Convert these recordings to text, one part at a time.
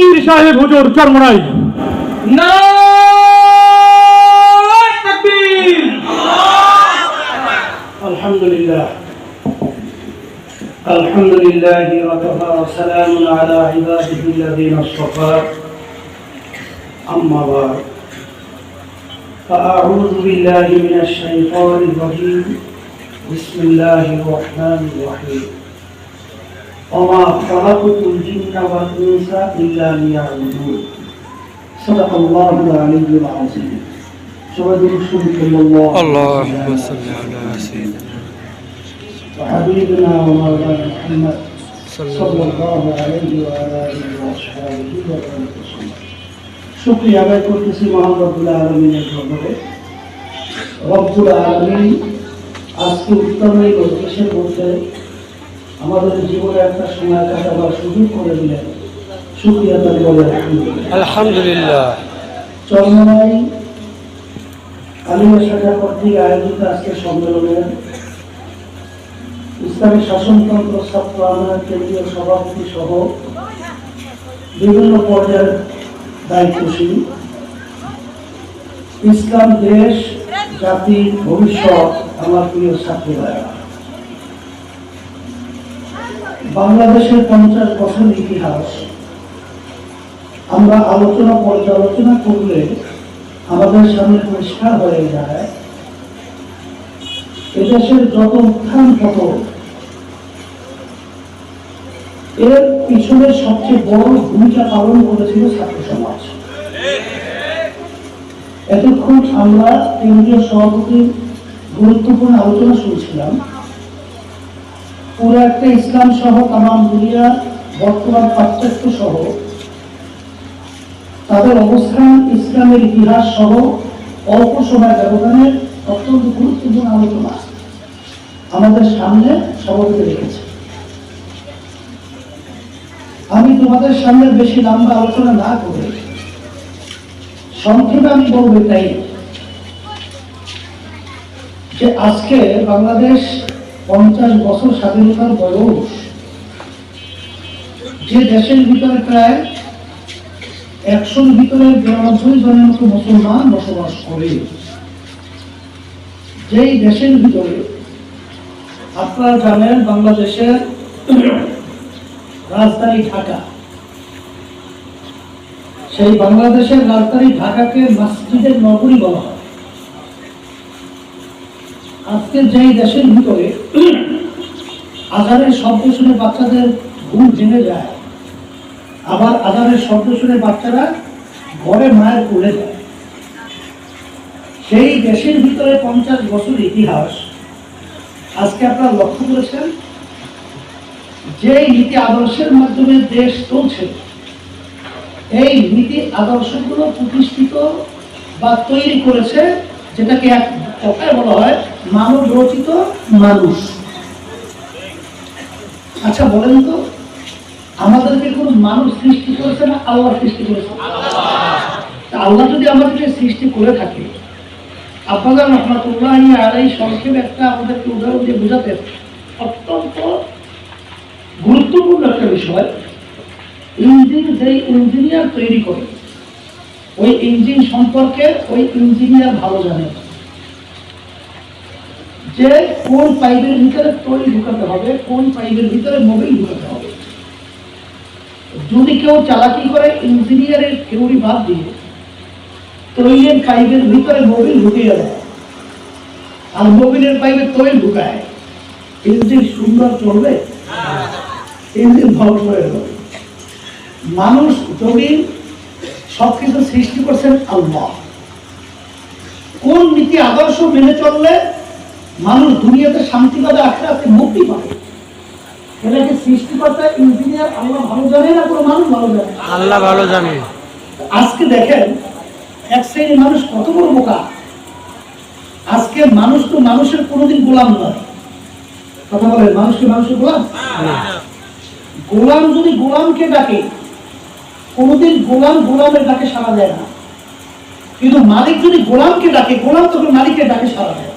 পীর সাহেব হুজুর চরমনাই নারায়ে তাকবীর الحمد لله الحمد لله وكفى وسلام على عباده الذين اصطفى أما بعد فأعوذ بالله من الشيطان الرجيم بسم الله الرحمن الرحيم وما خلقت الجن والإنس إلا ليعبدون صدق الله العلي العظيم سورة رسول الله اللهم صل على سيدنا وحبيبنا ومولانا محمد صلى صلى الله الله عليه وعلى اله واصحابه وسلم শুক্রিয়া আদায় করতেছি মহান রব্বুল আলমিনের খবরে রব্বুল আলমিন আজকে উত্তম এই দেশের মধ্যে আমাদের জীবনে একটা সময় কাটাবার সুযোগ করে দিলেন। শুক্রিয়া তার বলে আলহামদুলিল্লাহ। আলিমা শাখা কর্তৃক আয়োজিত আজকে সম্মেলনের ইসলামী শাসনতন্ত্র ছাত্র আন্দোলনের কেন্দ্রীয় সভাপতি সহ বিভিন্ন পর্যায়ের দায়িত্বশীল ইসলাম দেশ জাতির ভবিষ্যৎ আমার প্রিয় ছাত্রী ভাইরা বাংলাদেশের পঞ্চাশ বছর ইতিহাস। আমরা আলোচনা পর্যালোচনা করলে আমাদের সামনে পরিষ্কার হয়ে যায়, এদেশের যত উত্থান পতন এর পিছনে সবচেয়ে বড় ভূমিকা পালন করেছিল ছাত্র সমাজ। এতক্ষণ আমরা কেন্দ্রীয় সভাপতির গুরুত্বপূর্ণ আলোচনা শুনছিলাম। পুরো একটা ইসলাম সহ তামাম দুনিয়া, বর্তমান পাশ্চাত্য সহ, তাদের অবস্থান, ইসলামের ইতিহাস সহ অল্প সময় ব্যবধানে অত্যন্ত গুরুত্বপূর্ণ আলোচনা আমাদের সামনে সভাপতি রেখেছে। আমি তোমাদের সামনে বেশি লম্বা আলোচনা না করে সংক্ষেপে আমি বলব তাই যে আজকে বাংলাদেশ পঞ্চাশ বছর স্বাধীনতার বয়স। যে দেশের ভিতরে প্রায় একশোর ভিতরে বিরানব্বই জনের মতো মুসলমান বসবাস করে, যেই দেশের ভিতরে আপনারা জানেন বাংলাদেশের রাজধানী ঢাকা। সেই বাংলাদেশের রাজধানী ঢাকাকে মসজিদের নগরী বলা হয়। আজকে যেই দেশের ভিতরে আধারের শব্দ শুনে বাচ্চাদের ঘুম ভেঙে যায়, আবার আধারের শব্দ শুনে বাচ্চারা ঘরে মায়ের কোলে যায়। সেই দেশের ভিতরে পঞ্চাশ বছর ইতিহাস, আজকে আপনারা লক্ষ্য করেছেন যে নীতি আদর্শের মাধ্যমে দেশ চলছে। এই নীতি আদর্শগুলো প্রতিষ্ঠিত বা তৈরি করেছে যেটাকে এক কথায় বলা হয় মানব রচিত মানুষ। আচ্ছা বলেন তো, আমাদেরকে কোন মানুষ সৃষ্টি করেছে না আল্লাহ সৃষ্টি করেছে? আল্লাহ যদি আমাদেরকে সৃষ্টি করে থাকে আপনাদের রহমতুল্লাহ আলাই সংক্ষেপে একটা আমাদেরকে উদাহরণ দিয়ে বোঝাতেন। অত্যন্ত গুরুত্বপূর্ণ একটা বিষয়, ইঞ্জিন যেই ইঞ্জিনিয়ার তৈরি করে ওই ইঞ্জিন সম্পর্কে ওই ইঞ্জিনিয়ার ভালো জানে। যে কোন পাইপের ভিতরে তৈরি ঢুকাতে হবে কোন পাইপের ভিতরে মোবিল ঢুকাতে হবে। যদি কেউ চালাকি করে ইঞ্জিনিয়ারের থিওরি বাদ দিয়ে তৈলের পাইপের ভিতরে মোবিল ঢুকিয়ে দেয় আর মোবিলের পাইপে তৈল ঢুকায় ইঞ্জিন সুন্দর চলবে? ইঞ্জিন ধ্বংস হয়ে যাবে মানুষ যদি সবকিছু সৃষ্টি করছেন আল্লাহ। কোন নীতি আদর্শ মেনে চললে মানুষ দুনিয়াতে শান্তি পাবে আস্তে মুক্তি পাবে? এটাকে সৃষ্টিকর্তা ইঞ্জিনিয়ার আল্লাহ ভালো জানে না কোনো মানুষ ভালো জানে আল্লাহ ভালো জানে। আজকে দেখেন এক শ্রেণির মানুষ কত বড় বোকা? আজকে মানুষ তো মানুষের কোনোদিন গোলাম নয়। কথা বলে মানুষকে মানুষের গোলাম? গোলাম যদি গোলামকে ডাকে কোনোদিন গোলাম গোলামের ডাকে সারা দেয় না। কিন্তু মালিক যদি গোলামকে ডাকে, গোলাম তখন মালিকের ডাকে সাড়া দেয়।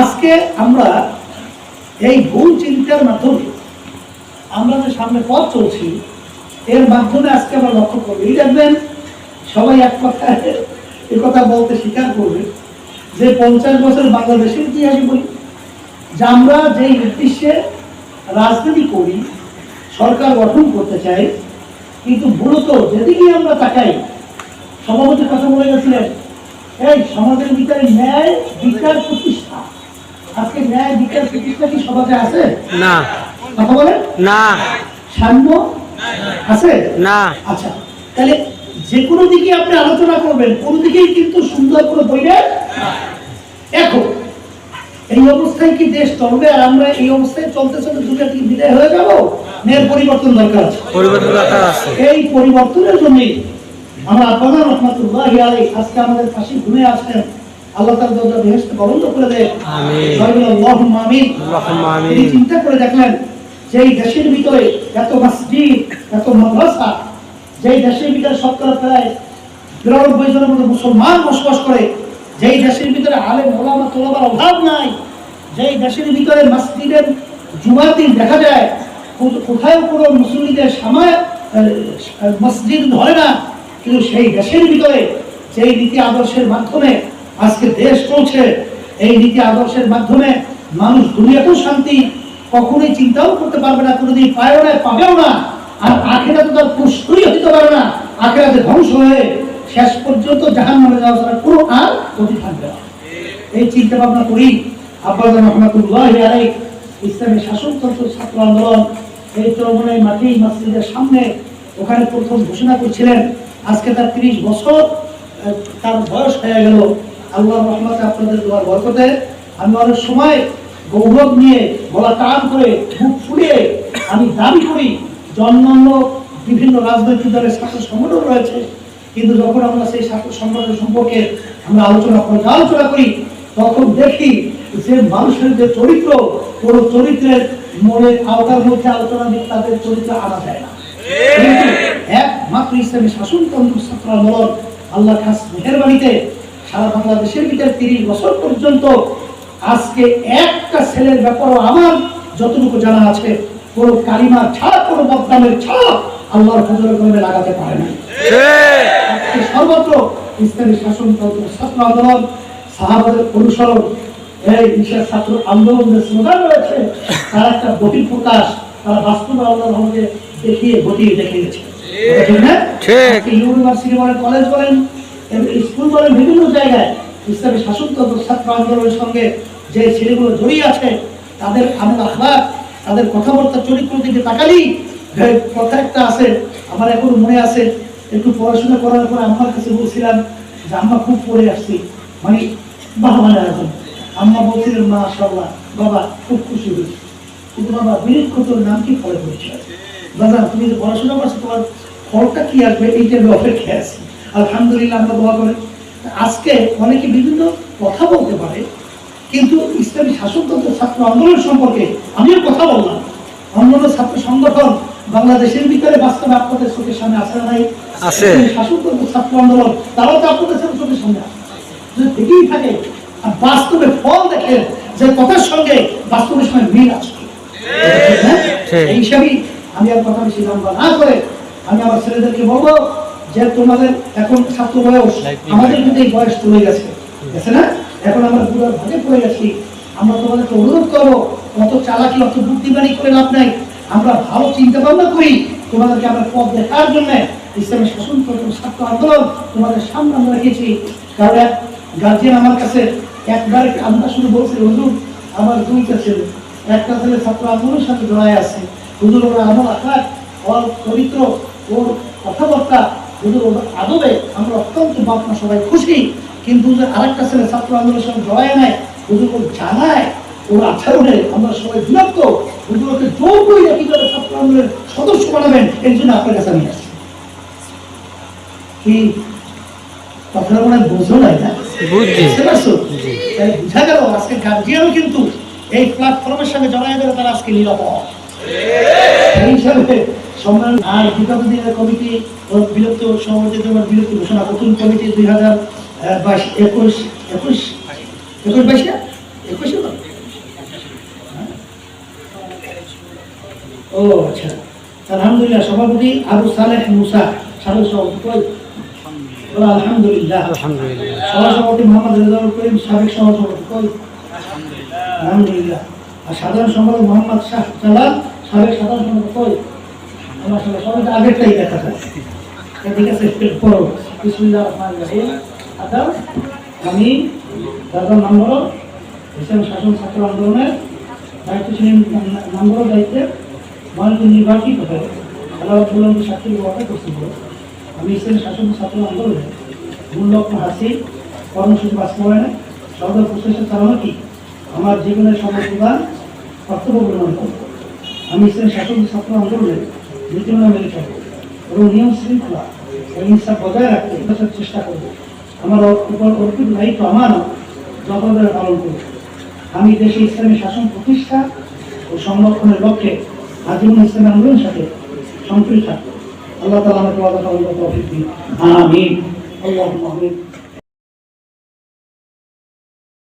আজকে আমরা এই ভুল চিন্তার মাধ্যমে আমরা যে সামনে পথ চলছি, এর মাধ্যমে আজকে আমরা লক্ষ্য করব। এই দেখবেন, সবাই এক কথায় এ কথা বলতে স্বীকার করবে যে পঞ্চাশ বছর বাংলাদেশের ইতিহাসে বলি। যে আমরা যেই উদ্দেশ্যে রাজনীতি করি, সরকার গঠন করতে চাই কিন্তু মূলত যেদিকে আমরা তাকাই সভাপতির কথা বলে গেছিলেন এই সমাজের ভিতরে ন্যায় বিচার প্রতিষ্ঠা। আজকে ন্যায় বিচার প্রতিষ্ঠা কি সমাজে আছে? না। কথা বলেন। না। সাম্য আছে? না। আচ্ছা তাহলে যে কোনো দিকে আপনি আলোচনা করবেন কোন দিকেই কিন্তু সুন্দর করে পরিবেশ এখন এই অবস্থায় কি দেশ চলবে? আর আমরা এই অবস্থায় চলতে চলতে দুটো থেকে বিদায় হয়ে যাব? নের পরিবর্তন দরকার আছে। পরিবর্তন দরকার আছে। এই পরিবর্তনের জন্য আমরা আপনার রহমতুল্লাহ আলাই আজকে আমাদের পাশে ঘুরে আসেন আল্লাহ তার দরজা বেহেস্ত বন্ধ করে দেয় আমিন। তিনি চিন্তা করে দেখলেন দেশের ভিতরে এত মসজিদ এত মাদ্রাসা যেই দেশের ভিতরে শতকরা প্রায় বিরানব্বই জনের মতো মুসলমান বসবাস করে যেই দেশের ভিতরে আলেম, ওলামা তোলাবার অভাব নাই, যেই দেশের ভিতরে মসজিদের জুমার দেখা যায় কোথায় কোনো মুসলিমদের সময় মসজিদ ধরে না, কিন্তু সেই দেশের ভিতরে যেই নীতি আদর্শের মাধ্যমে আজকে দেশ চলছে, এই নীতি আদর্শের মাধ্যমে মানুষ দুনিয়াতেও শান্তি কখনোই চিন্তাও করতে পারবে না, কোনোদিন পায়ও না, পাবেও না, আর আখেরা তো তার প্রশ্নই হতে পারে না, আখেরাতে ধ্বংস হয়ে শেষ পর্যন্ত জাহান নামে যাওয়া ছাড়া কোনো আর গতি থাকবে না। এই চিন্তা ভাবনা করি আব্বাস রহমাতুল্লাহ আলাই ইসলামী শাসনতন্ত্র ছাত্র আন্দোলন এই চরমনের মাঠেই মসজিদের সামনে ওখানে প্রথম ঘোষণা করছিলেন, আজকে তার তিরিশ বছর তার বয়স হয়ে গেল। আল্লাহ রহমতে আপনাদের দোয়ার বরকতে আমি অনেক সময় গৌরব নিয়ে গলা টান করে বুক ফুলিয়ে আমি দাবি করি যে বিভিন্ন রাজনৈতিক দলের ছাত্র সংগঠন রয়েছে। কিন্তু যখন আমরা সেই ছাত্র সংগঠন সম্পর্কে আমরা আলোচনা করি আলোচনা করি, তখন দেখি যে মানুষের যে চরিত্র, কোন চরিত্রের মনের আওতার মধ্যে আলোচনা দিয়ে তাদের চরিত্র আনা যায় না। কিন্তু একমাত্র ইসলামী শাসনতন্ত্র আল্লাহ খাস মেহরবানিতে সারা বাংলাদেশের ভিতরে তিরিশ বছর পর্যন্ত আজকে একটা ছেলের ব্যাপারও আমার যতটুকু জানা আছে, কোনো কালিমার ছাড়া, কোনো বদনামের ছাড়া আল্লাহর ফজলের কলমে লাগাতে পারে না সর্বত্র ইসলামী শাসনতন্ত্র ছাত্র আন্দোলন সাহাবাদের অনুসরণ এই ছাত্র স্লোগান রয়েছে তার একটা প্রকাশ তারা বাস্তবে আল্লাহ আমাকে দেখিয়ে দেখিয়েছে। ইউনিভার্সিটি বলেন কলেজ বলেন এবং স্কুল বলেন বিভিন্ন জায়গায় ইসলামী শাসনতন্ত্র ছাত্র আন্দোলনের সঙ্গে যে ছেলেগুলো জড়িয়ে আছে তাদের আমল আখলাক তাদের কথাবার্তা চরিত্র দিকে তাকালি একটা আছে আমার এখন মনে আছে একটু পড়াশোনা করার পর আম্মার কাছে বলছিলাম যে, আম্মা, খুব পড়ে আসছি। মানে বাহ মানে এখন আম্মা বলছিলেন, মা আশাল্লাহ বাবা, খুব খুশি হয়েছি। কিন্তু বাবা বিরক্ষ তোর নাম কি ফলে পরিচয় দাদা তুমি যে পড়াশোনা করছ, তোমার ফলটা কি আসবে? এইটা আমি অপেক্ষায় আছি। আলহামদুলিল্লাহ আমরা দোয়া করে আজকে অনেকে বিভিন্ন কথা বলতে পারে, কিন্তু ইসলামী শাসনতন্ত্র ছাত্র আন্দোলন সম্পর্কে আমিও কথা বললাম। অন্যান্য ছাত্র সংগঠন বাংলাদেশের ভিতরে বাস্তবে আপনাদের চোখের সামনে আসে নাই আছে। শাসনতন্ত্র ছাত্র আন্দোলন তারাও তো আপনাদের চোখের সামনে আসে। যদি থেকেই থাকে আর বাস্তবে ফল দেখে যে কথার সঙ্গে বাস্তবের সঙ্গে মিল আছে। হ্যাঁ? এই হিসাবেই আমি আর কথা বেশি লম্বা না। করে আমি আমার ছেলেদেরকে বলব যে তোমাদের এখন ছাত্র বয়স আমাদের কিন্তু এই বয়স চলে গেছে। গেছে না? এখন আমরা পুরো ভাগে পড়ে গেছি। আমরা তোমাদেরকে অনুরোধ করব অত চালাকি অত বুদ্ধিমানি করে লাভ নাই। আমরা ভালো চিন্তা ভাবনা করি। তোমাদেরকে আমরা পথ দেখার জন্য ইসলামী শাসনতন্ত্র ছাত্র আন্দোলন তোমাদের সামনে আমরা রেখেছি। কারণ গার্জিয়ান আমার কাছে একবার আমরা শুধু বলছি, হুজুর, আমার দুইটা ছেলে একটা ছেলে ছাত্র আন্দোলনের সাথে জড়ায় আছে। হুজুর ওরা আমল আকার ওর চরিত্র, ওর কথাবার্তা, হুজুর ওর আদবে আমরা অত্যন্ত বাপমা সবাই খুশি। কিন্তু যে আরেকটা ছেলে ছাত্র আন্দোলনের সঙ্গে জড়ায় নাই, হুজুর ওর জানায়, ওর আচরণে আমরা সবাই বিরক্ত। হুজুর ওকে জোর করে করে ছাত্র আন্দোলনের সদস্য বানাবেন এর জন্য আপনার কাছে আমি আসছি। কি? কথাটা মনে বোঝো নাই না? বুঝতে পারছ? তাই বোঝা গেল আজকে গার্জিয়ানও কিন্তু এই প্ল্যাটফর্মের সঙ্গে জড়াই গেলে তারা আজকে নিরাপদ। সেই হিসাবে আর বিগত দিনের কমিটি ও বিলুপ্ত সভাপতি দেওয়ার বিলুপ্ত ঘোষণা নতুন কমিটি দুই হাজার বাইশ একুশ একুশ একুশ বাইশ একুশে তো? হ্যাঁ? ও আচ্ছা। আলহামদুলিল্লাহ সভাপতি আবু সালেহ মুসা সাবেক সভাপতি আলহামদুলিল্লাহ। সহসভাপতি মোহাম্মদ রেজাউল করিম সাবেক সহসভাপতি কই? আলহামদুলিল্লাহ। আর সাধারণ সম্পাদক মোহাম্মদ শাহ জালাল সাবেক সাধারণ সম্পাদক কই? আমার সঙ্গে সবাই আগেরটাই দেখা যায়। তা ঠিক আছে পড়ো বিসমিল্লাহ রহমান রহিম। আদা আমি দাদার নম্বর ইসলাম শাসন ছাত্র আন্দোলনের দায়িত্বশীল নম্বর দায়িত্বে মহানকে নির্বাচিত হয়ে বললাম সাক্ষী বাবাকে প্রস্তুত আমি ইসলাম শাসন ছাত্র আন্দোলনে মূল লক্ষ্য হাসিল কর্মসূচি বাস্তবায়নে সরকার প্রচেষ্টা চালানো কি আমার জীবনের সর্বপ্রধান কর্তব্য মনে করব। আমি ইসলাম শাসন ছাত্র আন্দোলনের নীতিমালা মেনে চলব এবং নিয়ম শৃঙ্খলা ইনসাফ বজায় রাখতে চেষ্টা করব। আমার উপর অর্পিত দায়িত্ব আমার যথাযথ পালন করব। আমি দেশে ইসলামী শাসন প্রতিষ্ঠা ও সংরক্ষণের লক্ষ্যে আজীবন ইসলাম আন্দোলনের সাথে থাকব আল্লাহ তালা আমাকে আল্লাহ আমিন। আল্লাহ আমিন